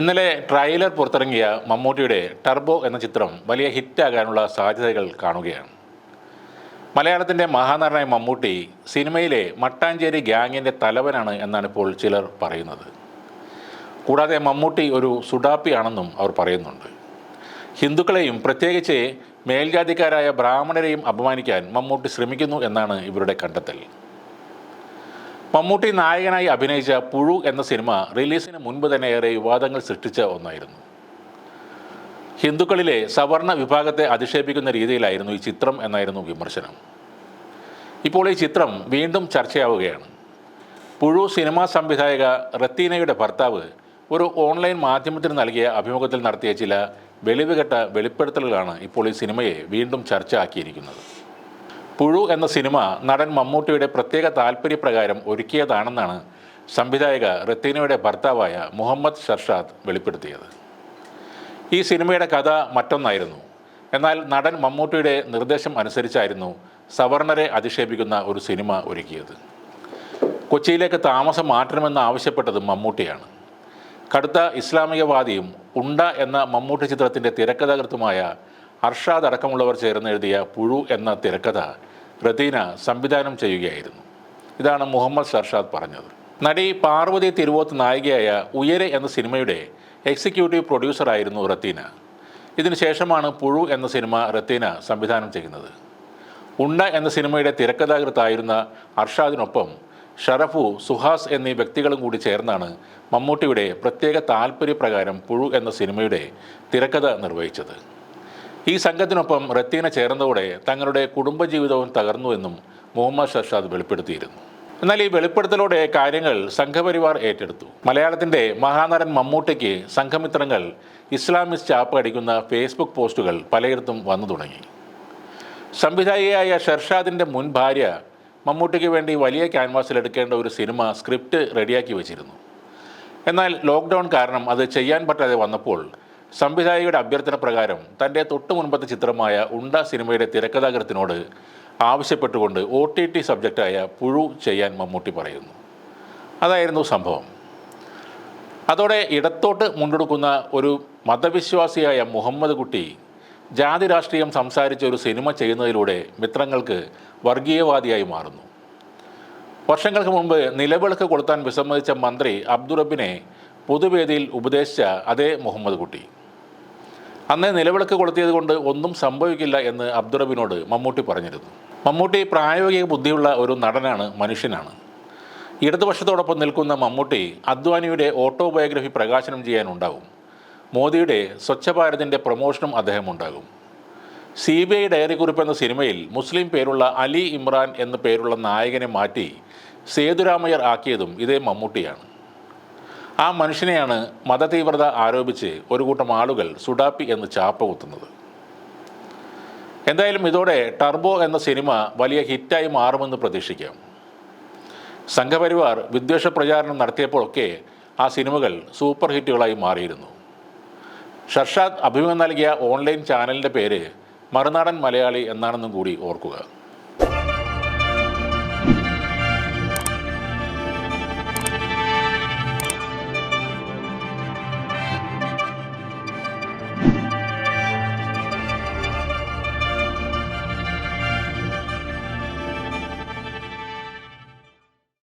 ഇന്നലെ ട്രെയിലർ പുറത്തിറങ്ങിയ മമ്മൂട്ടിയുടെ ടർബോ എന്ന ചിത്രം വലിയ ഹിറ്റാകാനുള്ള സാധ്യതകൾ കാണുകയാണ്. മലയാളത്തിന്റെ മഹാനടനായ മമ്മൂട്ടി സിനിമയിലെ മട്ടാഞ്ചേരി ഗ്യാങ്ങിന്റെ തലവനാണ് എന്നാണ് ഇപ്പോൾ ചിലർ പറയുന്നത്. കൂടാതെ മമ്മൂട്ടി ഒരു സുഡാപ്പിയാണെന്നും അവർ പറയുന്നുണ്ട്. ഹിന്ദുക്കളെയും പ്രത്യേകിച്ച് മേൽജാതിക്കാരായ ബ്രാഹ്മണരെയും അപമാനിക്കാൻ മമ്മൂട്ടി ശ്രമിക്കുന്നു എന്നാണ് ഇവരുടെ കണ്ടെത്തൽ. മമ്മൂട്ടി നായകനായി അഭിനയിച്ച പുഴു എന്ന സിനിമ റിലീസിന് മുൻപ് തന്നെ ഏറെ വിവാദങ്ങൾ സൃഷ്ടിച്ച ഒന്നായിരുന്നു. ഹിന്ദുക്കളിലെ സവർണ വിഭാഗത്തെ അധിക്ഷേപിക്കുന്ന രീതിയിലായിരുന്നു ഈ ചിത്രം എന്നായിരുന്നു വിമർശനം. ഇപ്പോൾ ഈ ചിത്രം വീണ്ടും ചർച്ചയാവുകയാണ്. പുഴു സിനിമാ സംവിധായക റത്തീനയുടെ ഭർത്താവ് ഒരു ഓൺലൈൻ മാധ്യമത്തിന് നൽകിയ അഭിമുഖത്തിൽ നടത്തിയ ചില വെളിവുകെട്ട വെളിപ്പെടുത്തലുകളാണ് ഇപ്പോൾ ഈ സിനിമയെ വീണ്ടും ചർച്ച ആക്കിയിരിക്കുന്നത് പുഴു എന്ന സിനിമ നടൻ മമ്മൂട്ടിയുടെ പ്രത്യേക താല്പര്യപ്രകാരം ഒരുക്കിയതാണെന്നാണ് സംവിധായക റത്തീനയുടെ ഭർത്താവായ മുഹമ്മദ് ഷർഷാദ് വെളിപ്പെടുത്തിയത്. ഈ സിനിമയുടെ കഥ മറ്റൊന്നായിരുന്നു. എന്നാൽ നടൻ മമ്മൂട്ടിയുടെ നിർദ്ദേശം അനുസരിച്ചായിരുന്നു സവർണരെ അധിക്ഷേപിക്കുന്ന ഒരു സിനിമ ഒരുക്കിയത്. കൊച്ചിയിലേക്ക് താമസം മാറ്റണമെന്ന് ആവശ്യപ്പെട്ടത് മമ്മൂട്ടിയാണ്. കടുത്ത ഇസ്ലാമികവാദിയും ഉണ്ട എന്ന മമ്മൂട്ടി ചിത്രത്തിന്റെ തിരക്കഥാകൃത്തുമായ അർഷാദ് അടക്കമുള്ളവർ ചേർന്ന് എഴുതിയ പുഴു എന്ന തിരക്കഥ റദീന സംവിധാനം ചെയ്യുകയായിരുന്നു. ഇതാണ് മുഹമ്മദ് ഷർഷാദ് പറഞ്ഞത്. നടി പാർവതി തിരുവോത്ത് നായികയായ ഉയരെ എന്ന സിനിമയുടെ എക്സിക്യൂട്ടീവ് പ്രൊഡ്യൂസറായിരുന്നു റത്തീന ഇതിനുശേഷമാണ് പുഴു എന്ന സിനിമ റത്തീന സംവിധാനം ചെയ്യുന്നത്. ഉണ്ട എന്ന സിനിമയുടെ തിരക്കഥാകൃത്തായിരുന്ന അർഷാദിനൊപ്പം ഷറഫു സുഹാസ് എന്നീ വ്യക്തികളും കൂടി ചേർന്നാണ് മമ്മൂട്ടിയുടെ പ്രത്യേക താല്പര്യപ്രകാരം പുഴു എന്ന സിനിമയുടെ തിരക്കഥ നിർവഹിച്ചത്. ഈ സംഘത്തിനൊപ്പം റത്തീന ചേർന്നതോടെ തങ്ങളുടെ കുടുംബജീവിതവും തകർന്നുവെന്നും മുഹമ്മദ് ഷർഷാദ് വെളിപ്പെടുത്തിയിരുന്നു. എന്നാൽ ഈ വെളിപ്പെടുത്തലോടെ കാര്യങ്ങൾ സംഘപരിവാർ ഏറ്റെടുത്തു. മലയാളത്തിന്റെ മഹാനടൻ മമ്മൂട്ടിക്ക് സംഘമിത്രങ്ങൾ ഇസ്ലാമിസ്റ്റ് ചാപ്പ് അടിക്കുന്ന ഫേസ്ബുക്ക് പോസ്റ്റുകൾ പലയിടത്തും വന്നു തുടങ്ങി. സംവിധായികയായ ഷർഷാദിന്റെ മുൻ ഭാര്യ മമ്മൂട്ടിക്ക് വേണ്ടി വലിയ ക്യാൻവാസിൽ എടുക്കേണ്ട ഒരു സിനിമ സ്ക്രിപ്റ്റ് റെഡിയാക്കി വെച്ചിരുന്നു. എന്നാൽ ലോക്ക്ഡൗൺ കാരണം അത് ചെയ്യാൻ പറ്റാതെ വന്നപ്പോൾ സംവിധായകയുടെ അഭ്യർത്ഥന പ്രകാരം തന്റെ തൊട്ടു മുൻപത്തെ ചിത്രമായ ഉണ്ട സിനിമയുടെ തിരക്കഥാകൃത്തിനോട് ആവശ്യപ്പെട്ടുകൊണ്ട് ഒ ടി ടി സബ്ജക്റ്റായ പുഴു ചെയ്യാൻ മമ്മൂട്ടി പറയുന്നു. അതായിരുന്നു സംഭവം. അതോടെ ഇടത്തോട്ട് മുണ്ടെടുക്കുന്ന ഒരു മതവിശ്വാസിയായ മുഹമ്മദ് കുട്ടി ജാതി രാഷ്ട്രീയം സംസാരിച്ച ഒരു സിനിമ ചെയ്യുന്നതിലൂടെ മിത്രങ്ങൾക്ക് വർഗീയവാദിയായി മാറുന്നു. വർഷങ്ങൾക്ക് മുമ്പ് നിലവിളക്ക് കൊളുത്താൻ വിസമ്മതിച്ച മന്ത്രി അബ്ദുറബിനെ പൊതുവേദിയിൽ ഉപദേശിച്ച അതേ മുഹമ്മദ് കുട്ടി. അന്ന് നിലവിളക്ക് കൊളുത്തിയത് കൊണ്ട് ഒന്നും സംഭവിക്കില്ല എന്ന് അബ്ദുറബിനോട് മമ്മൂട്ടി പറഞ്ഞിരുന്നു. മമ്മൂട്ടി പ്രായോഗിക ബുദ്ധിയുള്ള ഒരു നടനാണ് മനുഷ്യനാണ്. ഇടതുപക്ഷത്തോടൊപ്പം നിൽക്കുന്ന മമ്മൂട്ടി അദ്വാനിയുടെ ഓട്ടോബയോഗ്രഫി പ്രകാശനം ചെയ്യാനുണ്ടാകും. മോദിയുടെ സ്വച്ഛ ഭാരതിന്റെ പ്രൊമോഷനും അദ്ദേഹം ഉണ്ടാകും സി ബി ഐ ഡയറി കുറിപ്പ് എന്ന സിനിമയിൽ മുസ്ലിം പേരുള്ള അലി ഇമ്രാൻ എന്ന പേരുള്ള നായകനെ മാറ്റി സേതുരാമയ്യർ ആക്കിയതും ഇതേ മമ്മൂട്ടിയാണ്. ആ മനുഷ്യനെയാണ് മതതീവ്രത ആരോപിച്ച് ഒരു കൂട്ടം ആളുകൾ സുഡാപ്പി എന്ന് ചാപ്പ കുത്തുന്നത്. എന്തായാലും ഇതോടെ ടർബോ എന്ന സിനിമ വലിയ ഹിറ്റായി മാറുമെന്ന് പ്രതീക്ഷിക്കാം. സംഘപരിവാർ വിദ്വേഷ പ്രചാരണം നടത്തിയപ്പോഴൊക്കെ ആ സിനിമകൾ സൂപ്പർ ഹിറ്റുകളായി മാറിയിരുന്നു. ഷർഷാദ് അഭിമുഖം നൽകിയ ഓൺലൈൻ ചാനലിന്റെ പേര് മറുനാടൻ മലയാളി എന്നാണെന്നും കൂടി ഓർക്കുക.